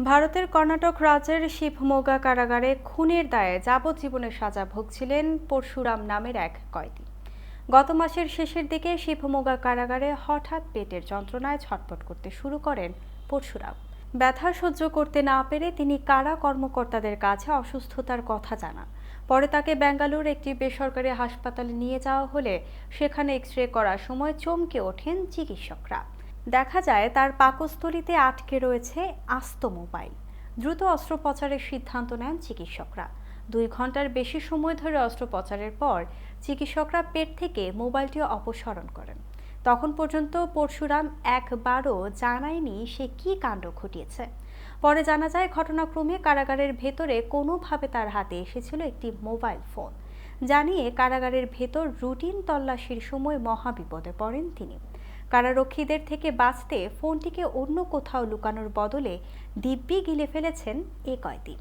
ভারতের কর্ণাটক রাজ্যের শিবমোগা কারাগারে খুনের দায়ে যাবজ্জীবনের সাজা ভুগছিলেন পরশুরাম নামের এক কয়েদি। গত মাসের শেষের দিকে শিবমোগা কারাগারে হঠাৎ পেটের যন্ত্রণায় ছটফট করতে শুরু করেন পরশুরাম। ব্যথা সহ্য করতে না পেরে তিনি কারা কর্মকর্তাদের কাছে অসুস্থতার কথা জানান। পরে তাকে বেঙ্গালুর একটি বেসরকারি হাসপাতালে নিয়ে যাওয়া হলে সেখানে এক্স রে করার সময় চমকে ওঠেন চিকিৎসকরা। দেখা যায় তার পাকস্থলিতে আটকে রয়েছে আস্ত মোবাইল। দ্রুত অস্ত্রোপচারের সিদ্ধান্ত নেন চিকিৎসকরা। দুই ঘণ্টার বেশি সময় ধরে অস্ত্রোপচারের পর চিকিৎসকরা পেট থেকে মোবাইলটি অপসারণ করেন। তখন পর্যন্ত পরশুরাম একবারও জানায়নি সে কী কাণ্ড ঘটিয়েছে। পরে জানা যায়, ঘটনাক্রমে কারাগারের ভেতরে কোনোভাবে তার হাতে এসেছিল একটি মোবাইল ফোন। জানিয়ে কারাগারের ভেতর রুটিন তল্লাশির সময় মহাবিপদে পড়েন তিনি। কারারক্ষীদের থেকে বাঁচতে ফোনটিকে অন্য কোথাও লুকানোর বদলে দিব্যি গিলে ফেলেছেন এ কয়দি।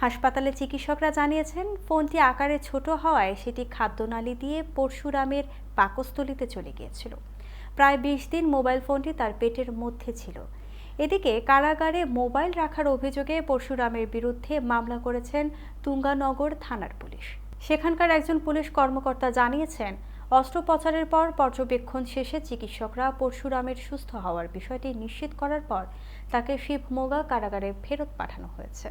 হাসপাতালে চিকিৎসকরা জানিয়েছেন, ফোনটি আকারে ছোট হওয়ায় সেটি খাদ্যনালী দিয়ে পরশুরামের পাকস্থলিতে চলে গিয়েছিল। প্রায় বিশ দিন মোবাইল ফোনটি তার পেটের মধ্যে ছিল। এদিকে কারাগারে মোবাইল রাখার অভিযোগে পরশুরামের বিরুদ্ধে মামলা করেছেন তুঙ্গানগর থানার পুলিশ। সেখানকার একজন পুলিশ কর্মকর্তা জানিয়েছেন অস্ত্রোপচারের পর পর্যবেক্ষণ শেষে চিকিৎসকরা পরশুরামের সুস্থ হওয়ার বিষয়টি নিশ্চিত করার পর তাকে শিবমোগা কারাগারে ফেরত পাঠানো হয়েছে।